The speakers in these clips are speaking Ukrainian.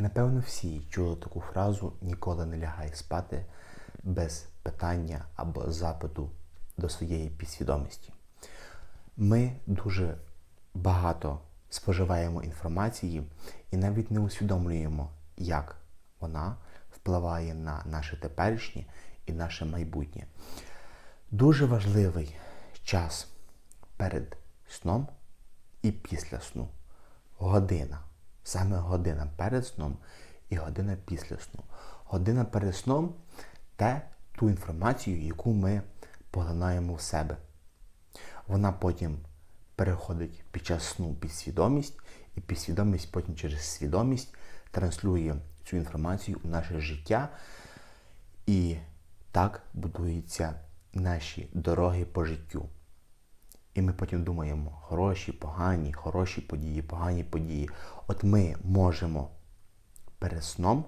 Напевно, всі чули таку фразу ніколи не лягай спати без питання або запиту до своєї підсвідомості. Ми дуже багато споживаємо інформації і навіть не усвідомлюємо, як вона впливає на наше теперішнє і наше майбутнє. Дуже важливий час перед сном і після сну. Година. Саме година перед сном і година після сну. Година перед сном те ту інформацію, яку ми поглинаємо в себе. Вона потім переходить під час сну під свідомість, і підсвідомість потім через свідомість транслює цю інформацію у наше життя. І так будуються наші дороги по життю. І ми потім думаємо, хороші, погані, хороші події, погані події. От ми можемо перед сном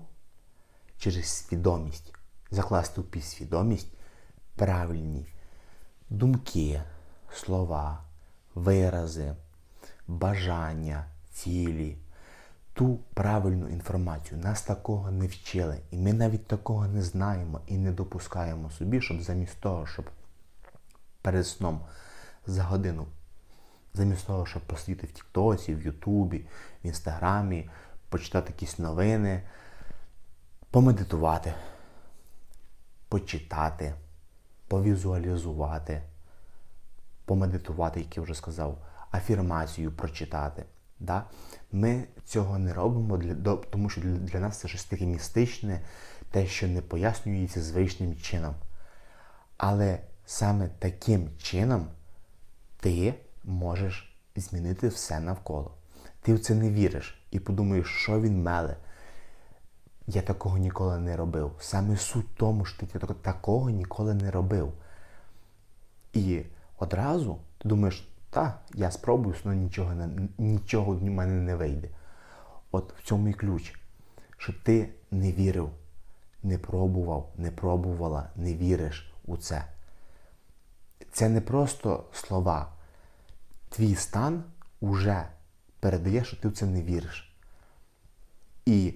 через свідомість закласти у підсвідомість правильні думки, слова, вирази, бажання, цілі, ту правильну інформацію. Нас такого не вчили. І ми навіть такого не знаємо і не допускаємо собі, щоб замість того, щоб перед сном за годину, замість того, щоб посидіти в Тіктоці, в Ютубі, в Інстаграмі, почитати якісь новини, помедитувати, почитати, повізуалізувати, помедитувати, як я вже сказав, афірмацію прочитати. Да? Ми цього не робимо, для, тому що для, для нас це щось таке містичне, те, що не пояснюється звичним чином. Але саме таким чином ти можеш змінити все навколо. Ти в це не віриш і подумаєш, що він меле. Я такого ніколи не робив. Саме суть тому, що ти такого ніколи не робив. І одразу ти думаєш, та, я спробую, але нічого, нічого в мене не вийде. От в цьому і ключ, що ти не вірив, не пробував, не пробувала, не віриш у це. Це не просто слова. Твій стан уже передає, що ти в це не віриш. І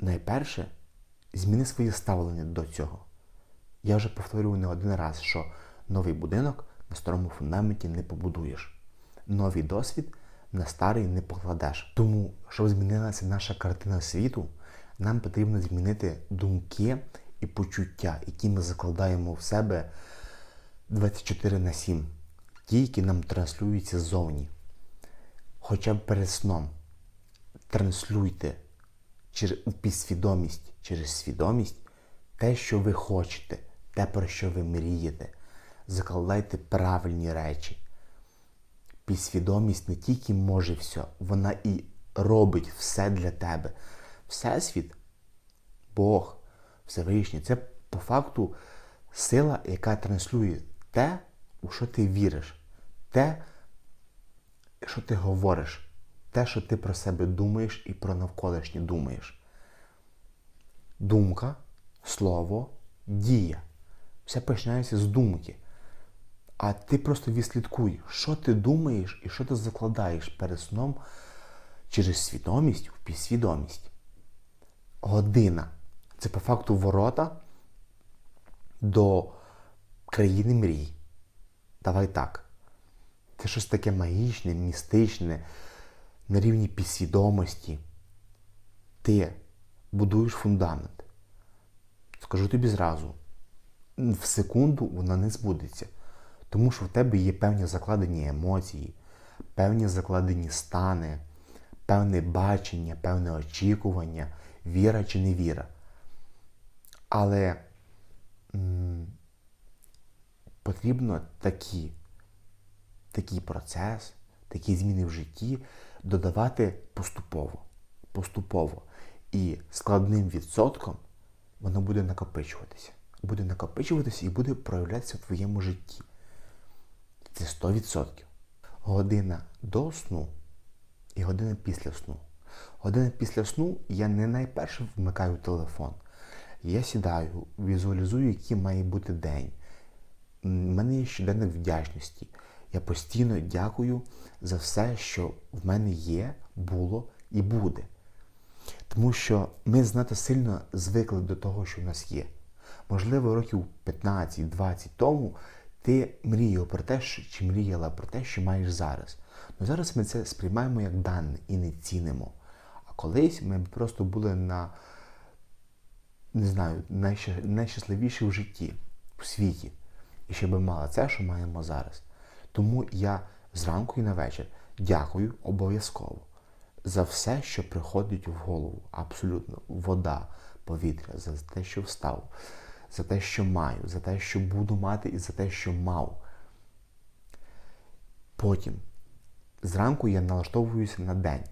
найперше, зміни своє ставлення до цього. Я вже повторюю не один раз, що новий будинок на старому фундаменті не побудуєш. Новий досвід на старий не покладеш. Тому, щоб змінилася наша картина світу, нам потрібно змінити думки і почуття, які ми закладаємо в себе 24 на 7. Ті, які нам транслюються ззовні. Хоча б перед сном транслюйте через підсвідомість, через свідомість те, що ви хочете, те, про що ви мрієте. Закладайте правильні речі. Підсвідомість не тільки може все, вона і робить все для тебе. Всесвіт, Бог, Всевишній, це по факту сила, яка транслює те, у що ти віриш, те, що ти говориш, те, що ти про себе думаєш і про навколишнє думаєш. Думка, слово, дія. Все починається з думки. А ти просто відслідкуй, що ти думаєш і що ти закладаєш перед сном через свідомість в підсвідомість. Година. Це по факту ворота до країни мрій. Давай так. Це щось таке магічне, містичне, на рівні підсвідомості. Ти будуєш фундамент. Скажу тобі зразу, в секунду вона не збудеться. Тому що в тебе є певні закладені емоції, певні закладені стани, певне бачення, певне очікування, віра чи не віра. Але потрібно такі, такий процес, такі зміни в житті додавати поступово. Поступово. І складним відсотком воно буде накопичуватися. Буде накопичуватися і буде проявлятися в твоєму житті. Це 100%. Година до сну і година після сну. Година після сну я не найперше вмикаю телефон. Я сідаю, візуалізую, який має бути день. У мене є щоденник вдячності. Я постійно дякую за все, що в мене є, було і буде. Тому що ми знато сильно звикли до того, що в нас є. Можливо, років 15-20 тому ти мріяв про те, що, чи мріяла про те, що маєш зараз. Ну зараз ми це сприймаємо як дане і не цінимо. А колись ми просто були на не знаю, найщасливіші в житті, в світі. І ще би мали це, що маємо зараз. Тому я зранку і на вечір дякую обов'язково за все, що приходить в голову. Абсолютно. Вода, повітря, за те, що встав, за те, що маю, за те, що буду мати, і за те, що мав. Потім, зранку я налаштовуюся на день.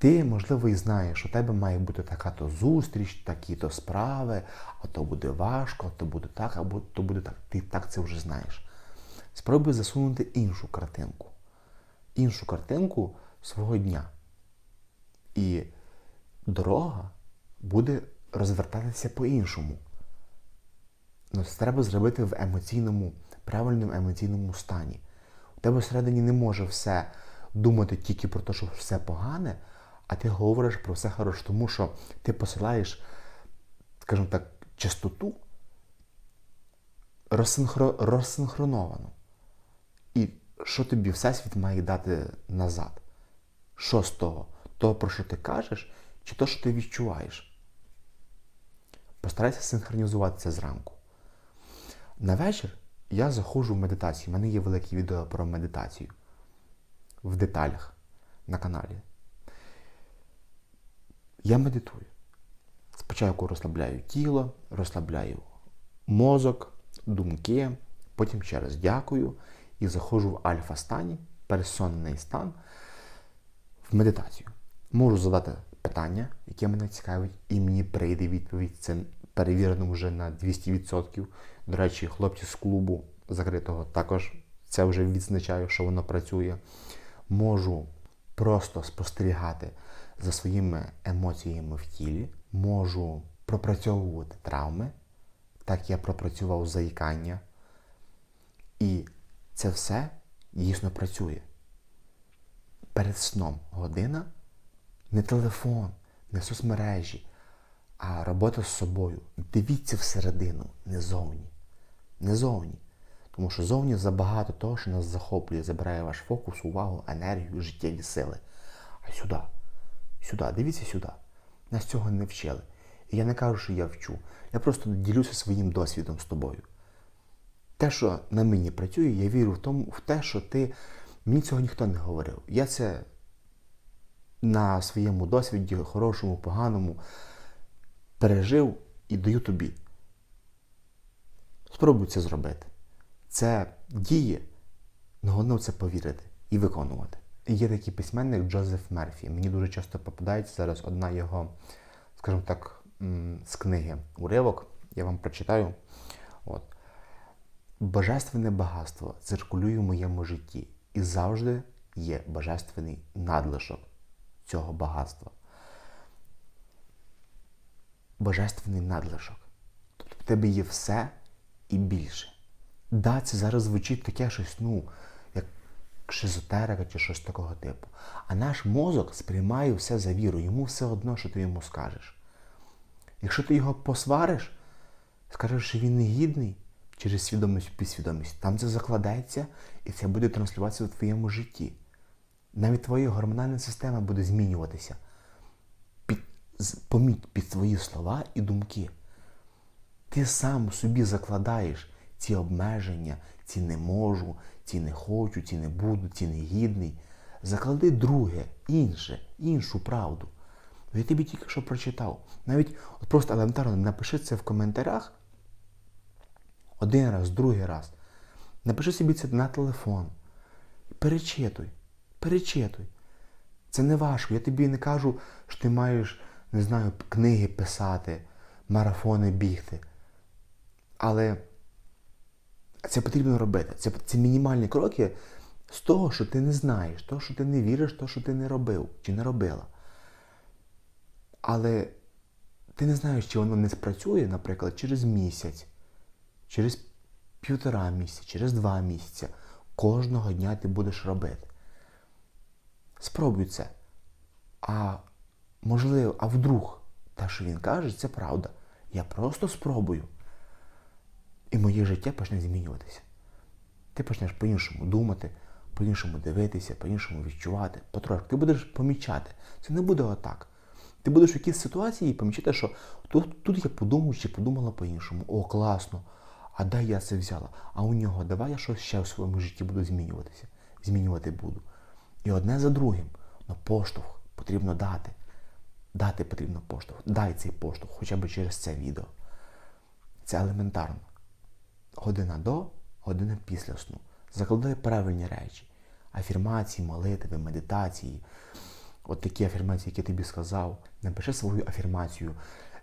Ти, можливо, і знаєш, що у тебе має бути така-то зустріч, такі-то справи, а то буде важко, а то буде так, або то буде так. Ти так це вже знаєш. Спробуй засунути іншу картинку. Іншу картинку свого дня. І дорога буде розвертатися по-іншому. Ну, це треба зробити в емоційному, правильному емоційному стані. У тебе всередині не може все думати тільки про те, що все погане, а ти говориш про все хороше, тому що ти посилаєш, скажімо так, частоту розсинхро... розсинхроновану. І що тобі Всесвіт має дати назад? Що з того? То, про що ти кажеш, чи то, що ти відчуваєш? Постарайся синхронізувати це зранку. На вечір я заходжу в медитацію. У мене є велике відео про медитацію в деталях на каналі. Я медитую. Спочатку розслабляю тіло, розслабляю мозок, думки, потім ще раз дякую і заходжу в альфа-стані, пересонний стан в медитацію. Можу задати питання, яке мене цікавить, і мені прийде відповідь. Це перевірено вже на 200%. До речі, хлопці з клубу закритого також це вже відзначаю, що воно працює. Можу просто спостерігати за своїми емоціями в тілі, можу пропрацьовувати травми, так я пропрацював заїкання. І це все дійсно працює. Перед сном година не телефон, не соцмережі, а робота з собою. Дивіться всередину, не зовні. Не зовні. Тому що зовні забагато того, що нас захоплює, забирає ваш фокус, увагу, енергію, життєві сили. А сюди, сюди, дивіться сюди. Нас цього не вчили. І я не кажу, що я вчу. Я просто ділюся своїм досвідом з тобою. Те, що на мені працює, я вірю в тому, в те, що ти. Мені цього ніхто не говорив. Я це на своєму досвіді, хорошому, поганому, пережив і даю тобі. Спробуй це зробити. Це діє, але головне це повірити і виконувати. Є такий письменник Джозеф Мерфі. Мені дуже часто попадається зараз одна його, скажімо так, з книги уривок. Я вам прочитаю. От. Божественне багатство циркулює в моєму житті і завжди є божественний надлишок цього багатства. Божественний надлишок. Тобто в тебе є все і більше. Да, це зараз звучить таке щось, ну, шизотерика чи щось такого типу. А наш мозок сприймає все за віру, йому все одно, що ти йому скажеш. Якщо ти його посвариш, скажеш, що він негідний через свідомість підсвідомість, там це закладається і це буде транслюватися в твоєму житті. Навіть твоя гормональна система буде змінюватися. Під, поміть під твої слова і думки. Ти сам собі закладаєш ці обмеження, ці не можу, ці не хочу, ці не буду, ці не гідний. Заклади друге, інше, іншу правду. Я тобі тільки що прочитав. Навіть от просто елементарно напиши це в коментарях один раз, другий раз. Напиши собі це на телефон. Перечитуй, перечитуй. Це не важко. Я тобі не кажу, що ти маєш, не знаю, книги писати, марафони бігти. Але це потрібно робити. Це, це мінімальні кроки з того, що ти не знаєш, того, що ти не віриш, того, що ти не робив чи не робила. Але ти не знаєш, чи воно не спрацює, наприклад, через місяць, через півтора місяця, через два місяці. Кожного дня ти будеш робити. Спробуй це. А можливо, а вдруг те, що він каже, це правда. Я просто спробую. І моє життя почне змінюватися. Ти почнеш по-іншому думати, по-іншому дивитися, по-іншому відчувати, потрошки. Ти будеш помічати. Це не буде отак. Ти будеш в якійсь ситуації і помічати, що тут, тут я подумав чи подумала по-іншому. О, класно. А де я це взяла? А у нього давай я щось ще в своєму житті буду змінюватися. Змінювати буду. І одне за другим. Но поштовх потрібно дати. Дати потрібно поштовх. Дай цей поштовх, хоча б через це відео. Це елементарно. Година до, година після сну. Закладай правильні речі. Афірмації, молитви, медитації. От такі афірмації, які тобі сказав. Напиши свою афірмацію,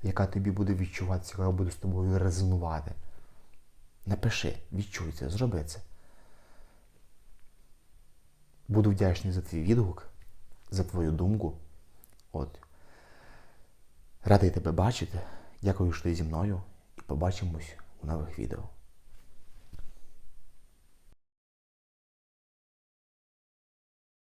яка тобі буде відчуватися, яка буде з тобою резонувати. Напиши, відчуй це, зроби це. Буду вдячний за твій відгук, за твою думку. От. Радий тебе бачити. Дякую, що ти зі мною. І побачимось у нових відео.